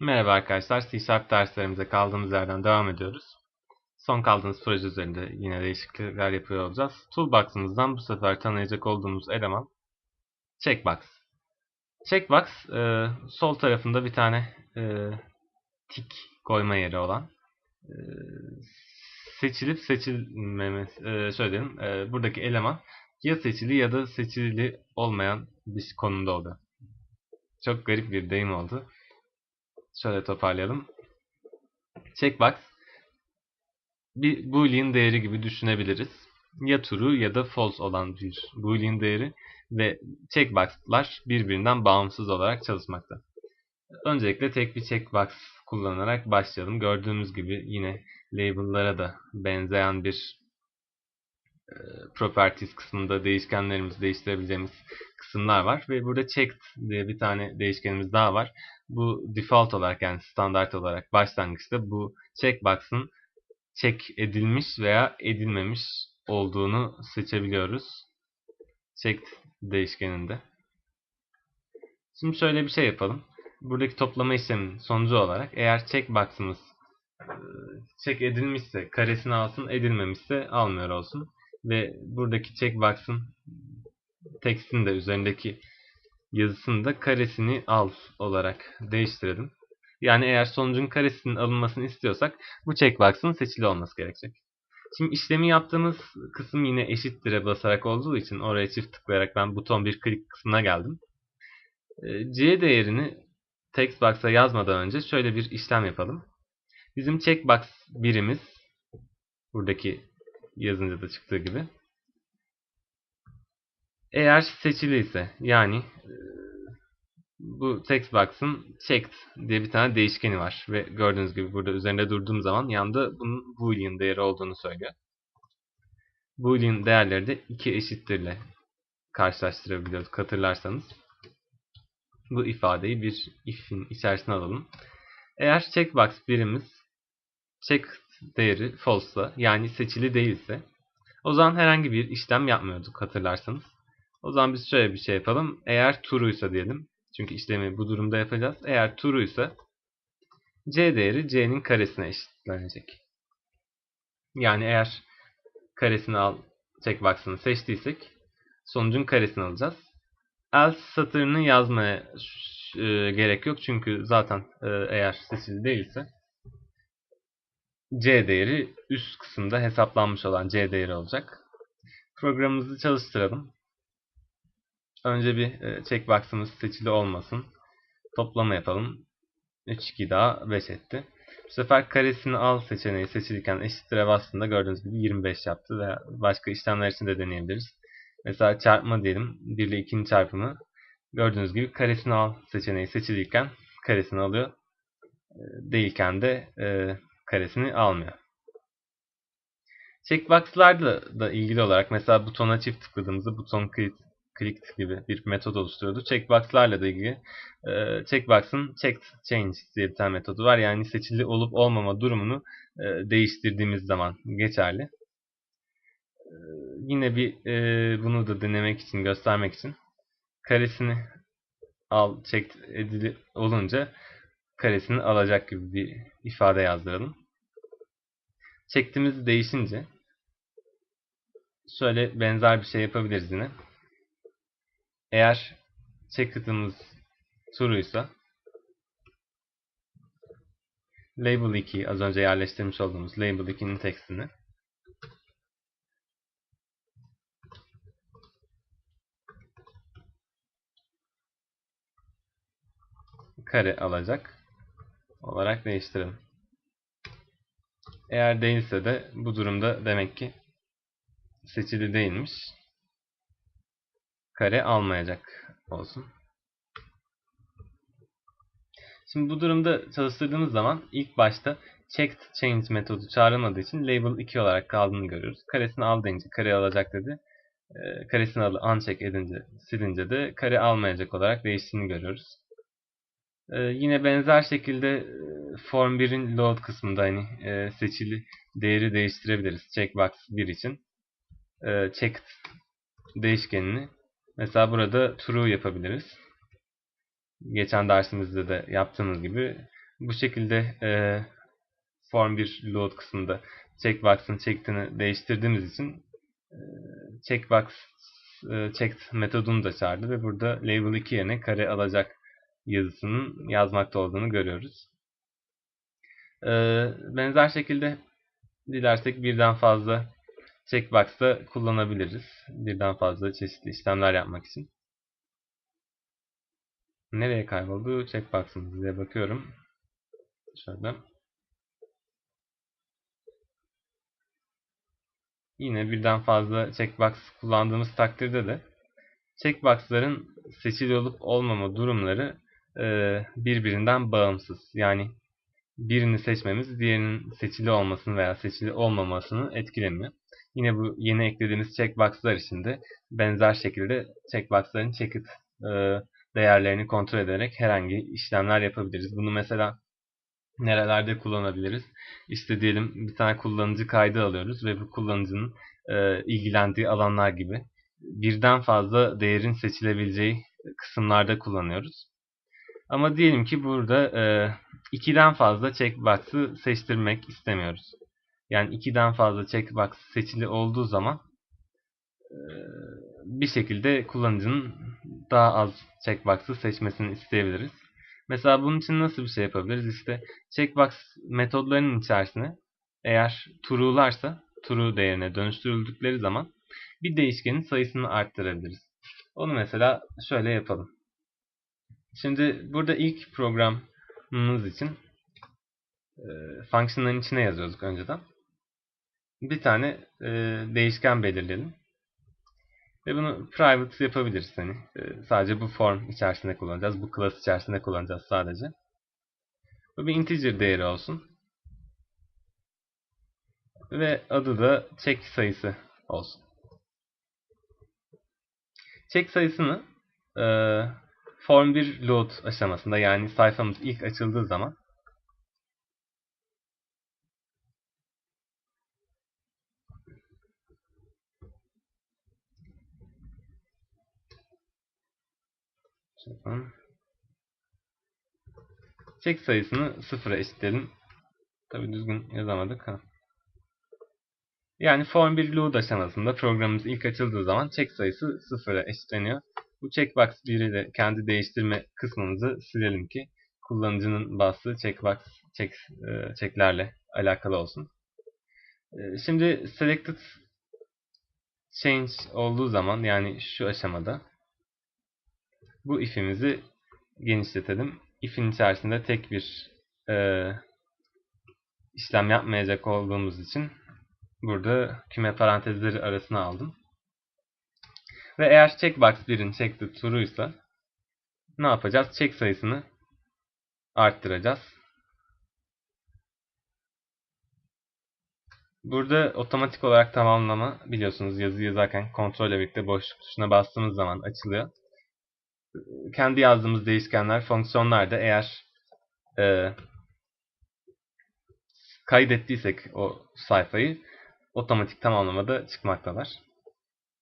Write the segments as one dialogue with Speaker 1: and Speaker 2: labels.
Speaker 1: Merhaba arkadaşlar, C derslerimize kaldığımız yerden devam ediyoruz. Son kaldığımız proje üzerinde yine değişiklikler yapıyor olacağız. Toolbox'ımızdan bu sefer tanıyacak olduğumuz eleman Checkbox. Checkbox, e, sol tarafında bir tane e, tik koyma yeri olan e, seçilip seçilmemesi, e, şöyle diyelim, e, buradaki eleman ya seçili ya da seçili olmayan bir konumda oldu. Çok garip bir deyim oldu. Şöyle toparlayalım. Checkbox bir boolean değeri gibi düşünebiliriz. Ya true ya da false olan bir boolean değeri ve checkbox'lar birbirinden bağımsız olarak çalışmakta. Öncelikle tek bir checkbox kullanarak başlayalım. Gördüğümüz gibi yine label'lara da benzeyen bir e, properties kısmında değişkenlerimizi değiştirebileceğimiz kısımlar var. Ve burada checked diye bir tane değişkenimiz daha var. Bu default olarak yani standart olarak başlangıçta bu checkbox'ın check edilmiş veya edilmemiş olduğunu seçebiliyoruz. Checked değişkeninde. Şimdi şöyle bir şey yapalım. Buradaki toplama işleminin sonucu olarak eğer checkbox'ımız check edilmişse karesini alsın, edilmemişse almıyor olsun. Ve buradaki checkbox'ın tekstini de üzerindeki yazısını da karesini al olarak değiştirelim. Yani eğer sonucun karesinin alınmasını istiyorsak bu checkbox'ın seçili olması gerekecek. Şimdi işlemi yaptığımız kısım yine eşittir'e basarak olduğu için oraya çift tıklayarak ben buton bir klik kısmına geldim. Ee, C değerini textbox'a yazmadan önce şöyle bir işlem yapalım. Bizim checkbox birimiz buradaki yazınca da çıktığı gibi eğer seçiliyse yani e, bu text box'ın checked diye bir tane değişkeni var ve gördüğünüz gibi burada üzerinde durduğum zaman yanında bunun boolean değeri olduğunu söylüyor. Boolean değerleri de iki eşittirle karşılaştırabiliyoruz hatırlarsanız. Bu ifadeyi bir if'in içerisine alalım. Eğer checkbox birimiz checked değeri false'sa yani seçili değilse o zaman herhangi bir işlem yapmıyorduk hatırlarsanız. O zaman biz şöyle bir şey yapalım. Eğer true'ysa diyelim. Çünkü işlemi bu durumda yapacağız. Eğer true'ysa c değeri c'nin karesine eşitlenecek. Yani eğer karesini al checkbox'ını seçtiysek sonucun karesini alacağız. Else satırını yazmaya e, gerek yok. Çünkü zaten e, eğer seçili değilse c değeri üst kısımda hesaplanmış olan c değeri olacak. Programımızı çalıştıralım. Önce bir e, checkbox'ımız seçili olmasın. Toplama yapalım. 3, 2 daha 5 etti. Bu sefer karesini al seçeneği seçilirken eşittir'e bastığında gördüğünüz gibi 25 yaptı ve başka işlemler için de deneyebiliriz. Mesela çarpma diyelim. 1 ile 2'nin çarpımı. Gördüğünüz gibi karesini al seçeneği seçilirken karesini alıyor. E, değilken de e, karesini almıyor. Checkbox'larla da ilgili olarak mesela butona çift tıkladığımızda buton clicked gibi bir metod oluşturuyordu. Checkbox'larla da ilgili e, checkbox'ın checked change diye bir tane metodu var. Yani seçili olup olmama durumunu e, değiştirdiğimiz zaman geçerli. E, yine bir e, bunu da denemek için, göstermek için karesini al checked edili olunca karesini alacak gibi bir ifade yazdıralım. Çektiğimiz değişince şöyle benzer bir şey yapabiliriz yine. Eğer checked'ımız true'ysa label 2 az önce yerleştirmiş olduğumuz label 2'nin tekstini kare alacak olarak değiştirelim. Eğer değilse de bu durumda demek ki seçili değilmiş kare almayacak olsun. Şimdi bu durumda çalıştırdığımız zaman ilk başta checked change metodu çağrılmadığı için label 2 olarak kaldığını görüyoruz. Karesini al deyince kare alacak dedi. E, karesini alı uncheck edince silince de kare almayacak olarak değiştiğini görüyoruz. E, yine benzer şekilde e, form 1'in load kısmında hani e, seçili değeri değiştirebiliriz. Checkbox 1 için. E, checked değişkenini Mesela burada true yapabiliriz. Geçen dersimizde de yaptığımız gibi bu şekilde e, form 1 load kısmında checkbox'ın checked'ini değiştirdiğimiz için e, checkbox e, checked metodunu da çağırdı ve burada label 2 yerine kare alacak yazısının yazmakta olduğunu görüyoruz. E, benzer şekilde dilersek birden fazla checkbox'ta kullanabiliriz. Birden fazla çeşitli işlemler yapmak için. Nereye kayboldu? Checkbox'ımız diye bakıyorum. Şöyle. Yine birden fazla checkbox kullandığımız takdirde de checkbox'ların seçili olup olmama durumları e, birbirinden bağımsız. Yani birini seçmemiz diğerinin seçili olmasını veya seçili olmamasını etkilemiyor. Yine bu yeni eklediğimiz checkbox'lar için de benzer şekilde checkbox'ların checked e, değerlerini kontrol ederek herhangi işlemler yapabiliriz. Bunu mesela nerelerde kullanabiliriz? İşte diyelim bir tane kullanıcı kaydı alıyoruz ve bu kullanıcının e, ilgilendiği alanlar gibi birden fazla değerin seçilebileceği kısımlarda kullanıyoruz. Ama diyelim ki burada e, ikiden fazla checkbox'ı seçtirmek istemiyoruz. Yani ikiden fazla checkbox seçili olduğu zaman e, bir şekilde kullanıcının daha az checkbox'ı seçmesini isteyebiliriz. Mesela bunun için nasıl bir şey yapabiliriz? İşte checkbox metodlarının içerisine eğer true'larsa true değerine dönüştürüldükleri zaman bir değişkenin sayısını arttırabiliriz. Onu mesela şöyle yapalım. Şimdi burada ilk programımız için e, function'ların içine yazıyorduk önceden. Bir tane e, değişken belirleyelim. Ve bunu private yapabiliriz. Hani. E, sadece bu form içerisinde kullanacağız. Bu class içerisinde kullanacağız sadece. Bu bir integer değeri olsun. Ve adı da check sayısı olsun. Check sayısını e, form 1 load aşamasında yani sayfamız ilk açıldığı zaman Check sayısını sıfıra eşitleyelim. Tabi düzgün yazamadık. Ha. Yani form 1 load aşamasında programımız ilk açıldığı zaman check sayısı sıfıra eşitleniyor. Bu checkbox 1'i de kendi değiştirme kısmımızı silelim ki kullanıcının bastığı checkbox check, e, checklerle alakalı olsun. E, şimdi selected change olduğu zaman yani şu aşamada bu if'imizi genişletelim. If'in içerisinde tek bir e, işlem yapmayacak olduğumuz için burada küme parantezleri arasına aldım. Ve eğer checkbox 1'in checked true ise ne yapacağız? Check sayısını arttıracağız. Burada otomatik olarak tamamlama biliyorsunuz yazı yazarken kontrol ile birlikte boşluk tuşuna bastığımız zaman açılıyor. Kendi yazdığımız değişkenler, fonksiyonlar da eğer e, kaydettiysek o sayfayı otomatik tamamlamada çıkmaktalar.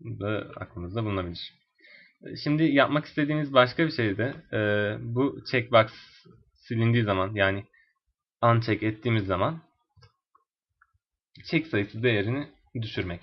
Speaker 1: Bu da aklımızda bulunabilir. Şimdi yapmak istediğimiz başka bir şey de e, bu checkbox silindiği zaman yani uncheck ettiğimiz zaman check sayısı değerini düşürmek.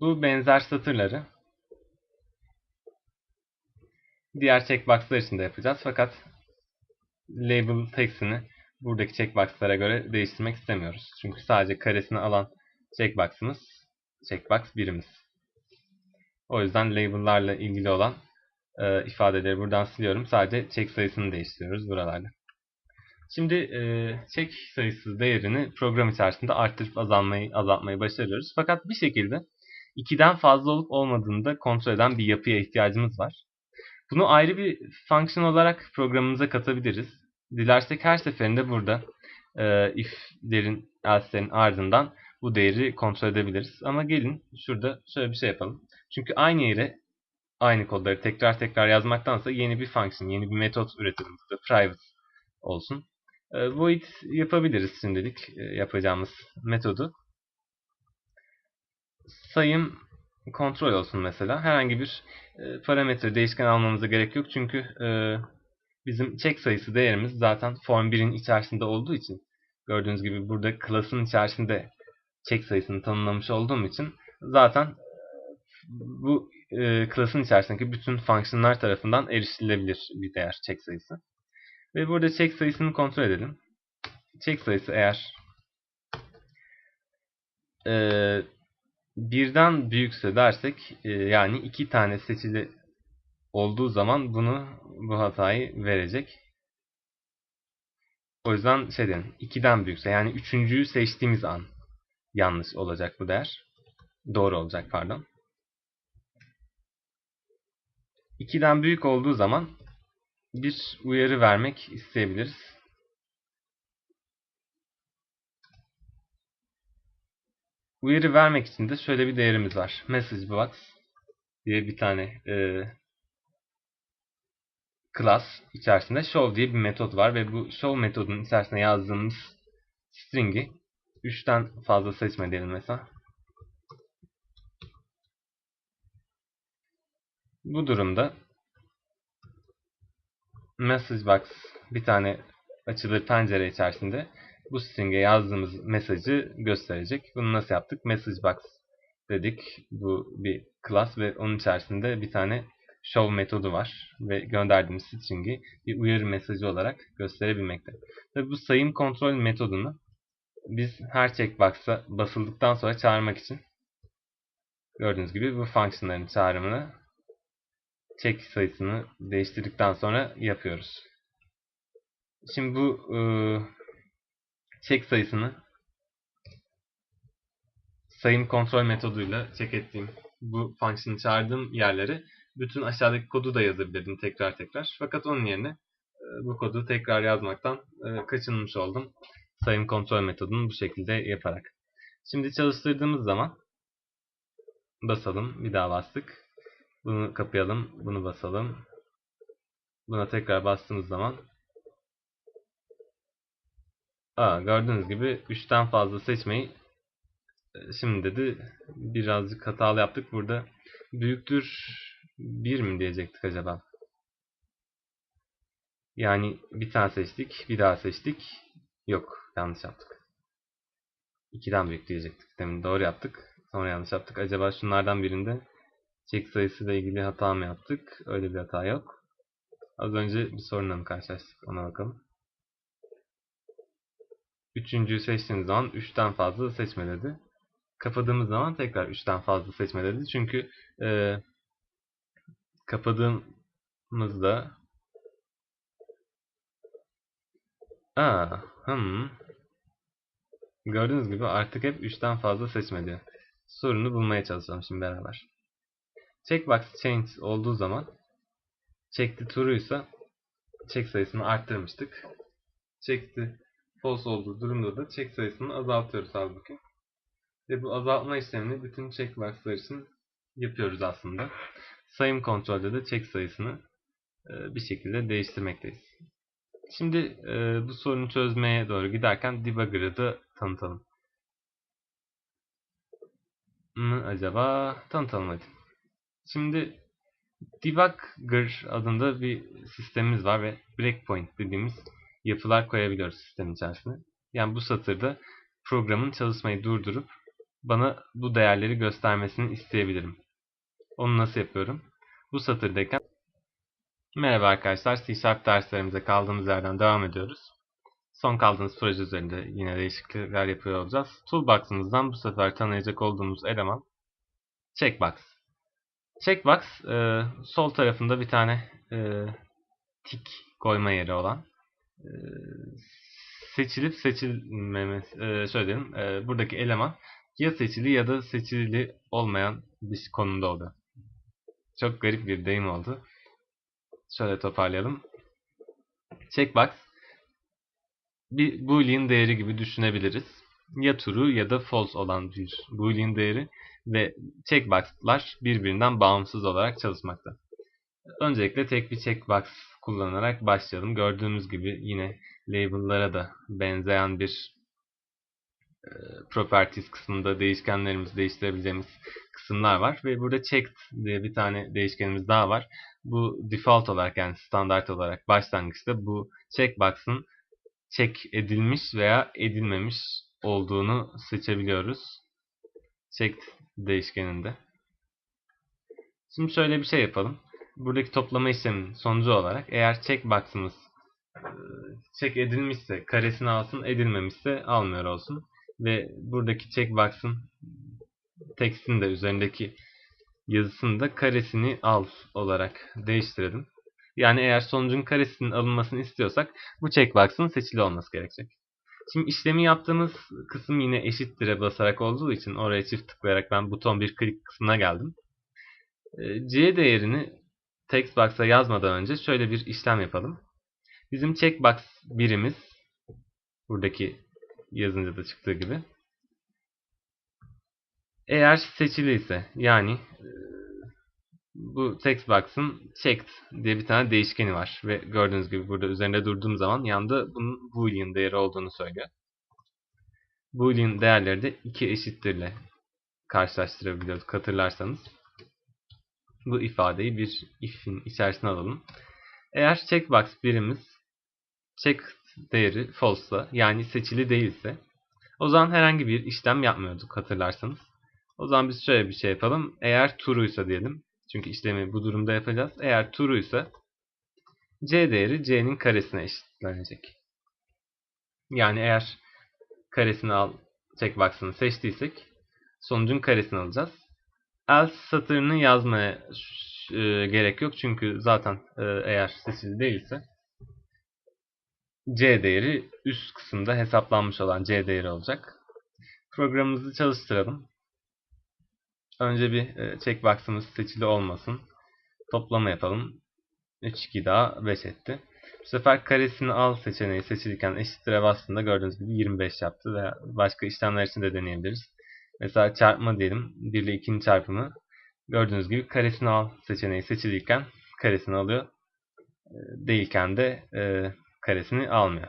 Speaker 1: Bu benzer satırları diğer checkboxlar için de yapacağız. Fakat label text'ini buradaki checkbox'lara göre değiştirmek istemiyoruz. Çünkü sadece karesini alan checkbox'ımız checkbox birimiz. O yüzden label'larla ilgili olan e, ifadeleri buradan siliyorum. Sadece check sayısını değiştiriyoruz buralarda. Şimdi e, check sayısı değerini program içerisinde arttırıp azalmayı, azaltmayı başarıyoruz. Fakat bir şekilde 2'den fazla olup olmadığını da kontrol eden bir yapıya ihtiyacımız var. Bunu ayrı bir function olarak programımıza katabiliriz. Dilersek her seferinde burada e, if'lerin, else'lerin ardından bu değeri kontrol edebiliriz. Ama gelin şurada şöyle bir şey yapalım. Çünkü aynı yere aynı kodları tekrar tekrar yazmaktansa yeni bir function, yeni bir metot üretelim. Burada private olsun. E, void yapabiliriz şimdilik e, yapacağımız metodu. Sayım kontrol olsun mesela. Herhangi bir e, parametre değişken almamıza gerek yok. Çünkü e, bizim check sayısı değerimiz zaten form 1'in içerisinde olduğu için gördüğünüz gibi burada class'ın içerisinde check sayısını tanımlamış olduğum için zaten bu e, class'ın içerisindeki bütün fonksiyonlar tarafından erişilebilir bir değer check sayısı. Ve burada check sayısını kontrol edelim. Check sayısı eğer e, birden büyükse dersek e, yani iki tane seçili olduğu zaman bunu bu hatayı verecek. O yüzden şey diyelim 2'den büyükse yani üçüncüyü seçtiğimiz an yanlış olacak bu değer. Doğru olacak pardon. 2'den büyük olduğu zaman bir uyarı vermek isteyebiliriz. Uyarı vermek için de şöyle bir değerimiz var. Message box diye bir tane e, class içerisinde show diye bir metot var ve bu show metodunun içerisine yazdığımız string'i 3'ten fazla seçme diyelim mesela. Bu durumda message box bir tane açılır pencere içerisinde bu string'e yazdığımız mesajı gösterecek. Bunu nasıl yaptık? Message box dedik. Bu bir class ve onun içerisinde bir tane show metodu var ve gönderdiğimiz string'i bir uyarı mesajı olarak gösterebilmekte. Ve bu sayım kontrol metodunu biz her checkbox'a basıldıktan sonra çağırmak için gördüğünüz gibi bu fonksiyonların çağrımını check sayısını değiştirdikten sonra yapıyoruz. Şimdi bu e, check sayısını sayım kontrol metoduyla check ettiğim bu fonksiyonu çağırdığım yerleri bütün aşağıdaki kodu da yazabilirdim tekrar tekrar. Fakat onun yerine e, bu kodu tekrar yazmaktan e, kaçınmış oldum. Sayım kontrol metodunu bu şekilde yaparak. Şimdi çalıştırdığımız zaman basalım. Bir daha bastık. Bunu kapayalım. Bunu basalım. Buna tekrar bastığımız zaman Aa, gördüğünüz gibi 3'ten fazla seçmeyi e, şimdi dedi birazcık hatalı yaptık. Burada büyüktür 1 mi diyecektik acaba? Yani bir tane seçtik, bir daha seçtik. Yok, yanlış yaptık. 2'den büyük diyecektik. Demin doğru yaptık. Sonra yanlış yaptık. Acaba şunlardan birinde check sayısı ile ilgili hata mı yaptık? Öyle bir hata yok. Az önce bir sorunla mı karşılaştık? Ona bakalım. Üçüncüyü seçtiğimiz zaman 3'ten fazla seçme dedi. Kapadığımız zaman tekrar 3'ten fazla seçme dedi. Çünkü e, kapadığımızda Aa, hmm. Gördüğünüz gibi artık hep 3'ten fazla seçme diyor. Sorunu bulmaya çalışalım şimdi beraber. Checkbox change olduğu zaman check'ti true'ysa check sayısını arttırmıştık. Check'ti false olduğu durumda da check sayısını azaltıyoruz halbuki. Ve bu azaltma işlemini bütün checkbox'lar için yapıyoruz aslında. Sayım kontrolde de check sayısını e, bir şekilde değiştirmekteyiz. Şimdi e, bu sorunu çözmeye doğru giderken debugger'ı da tanıtalım. Mı acaba? Tanıtalım hadi. Şimdi debugger adında bir sistemimiz var ve breakpoint dediğimiz yapılar koyabiliyoruz sistemin içerisine. Yani bu satırda programın çalışmayı durdurup bana bu değerleri göstermesini isteyebilirim. Onu nasıl yapıyorum? Bu satırdayken Merhaba arkadaşlar, C Sharp derslerimize kaldığımız yerden devam ediyoruz. Son kaldığımız proje üzerinde yine değişiklikler yapıyor olacağız. Toolbox'ımızdan bu sefer tanıyacak olduğumuz eleman Checkbox. Checkbox e, sol tarafında bir tane e, tik koyma yeri olan seçilip seçilmemesi e, şöyle diyelim, e, buradaki eleman ya seçili ya da seçili olmayan bir konumda oluyor. Çok garip bir deyim oldu. Şöyle toparlayalım. Checkbox bir boolean değeri gibi düşünebiliriz. Ya true ya da false olan bir boolean değeri ve checkbox'lar birbirinden bağımsız olarak çalışmakta. Öncelikle tek bir checkbox kullanarak başlayalım. Gördüğümüz gibi yine label'lara da benzeyen bir properties kısmında değişkenlerimizi değiştirebileceğimiz kısımlar var ve burada checked diye bir tane değişkenimiz daha var. Bu default olarak yani standart olarak başlangıçta bu checkbox'ın check edilmiş veya edilmemiş olduğunu seçebiliyoruz. Checked değişkeninde. Şimdi şöyle bir şey yapalım. Buradaki toplama işleminin sonucu olarak eğer checkbox'ımız e, check edilmişse karesini alsın, edilmemişse almıyor olsun. Ve buradaki checkbox'ın tekstini de üzerindeki yazısını da karesini al olarak değiştirelim. Yani eğer sonucun karesinin alınmasını istiyorsak bu checkbox'ın seçili olması gerekecek. Şimdi işlemi yaptığımız kısım yine eşittir'e basarak olduğu için oraya çift tıklayarak ben buton bir klik kısmına geldim. Ee, C değerini textbox'a yazmadan önce şöyle bir işlem yapalım. Bizim checkbox birimiz buradaki yazınca da çıktığı gibi eğer seçili ise yani e, bu textbox'ın checked diye bir tane değişkeni var ve gördüğünüz gibi burada üzerinde durduğum zaman yanında bunun boolean değeri olduğunu söylüyor. Boolean değerleri de iki eşittirle karşılaştırabiliyoruz hatırlarsanız. Bu ifadeyi bir if'in içerisine alalım. Eğer checkbox birimiz check değeri false'sa yani seçili değilse o zaman herhangi bir işlem yapmıyorduk hatırlarsanız. O zaman biz şöyle bir şey yapalım. Eğer true'ysa diyelim. Çünkü işlemi bu durumda yapacağız. Eğer true'ysa c değeri c'nin karesine eşitlenecek. Yani eğer karesini al checkbox'ını seçtiysek sonucun karesini alacağız. Else satırını yazmaya e, gerek yok. Çünkü zaten e, eğer seçili değilse C değeri üst kısımda hesaplanmış olan C değeri olacak. Programımızı çalıştıralım. Önce bir e, checkbox'ımız seçili olmasın. Toplama yapalım. 3, 2 daha 5 etti. Bu sefer karesini al seçeneği seçilirken eşittir'e bastığında gördüğünüz gibi 25 yaptı ve başka işlemler için de deneyebiliriz. Mesela çarpma diyelim. 1 ile 2'nin çarpımı. Gördüğünüz gibi karesini al seçeneği seçilirken karesini alıyor. E, değilken de e, karesini almıyor.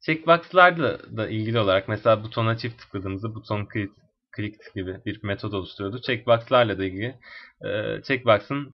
Speaker 1: Checkbox'larla da ilgili olarak mesela butona çift tıkladığımızda buton click, click gibi bir metod oluşturuyordu. Checkbox'larla da ilgili e, checkbox'ın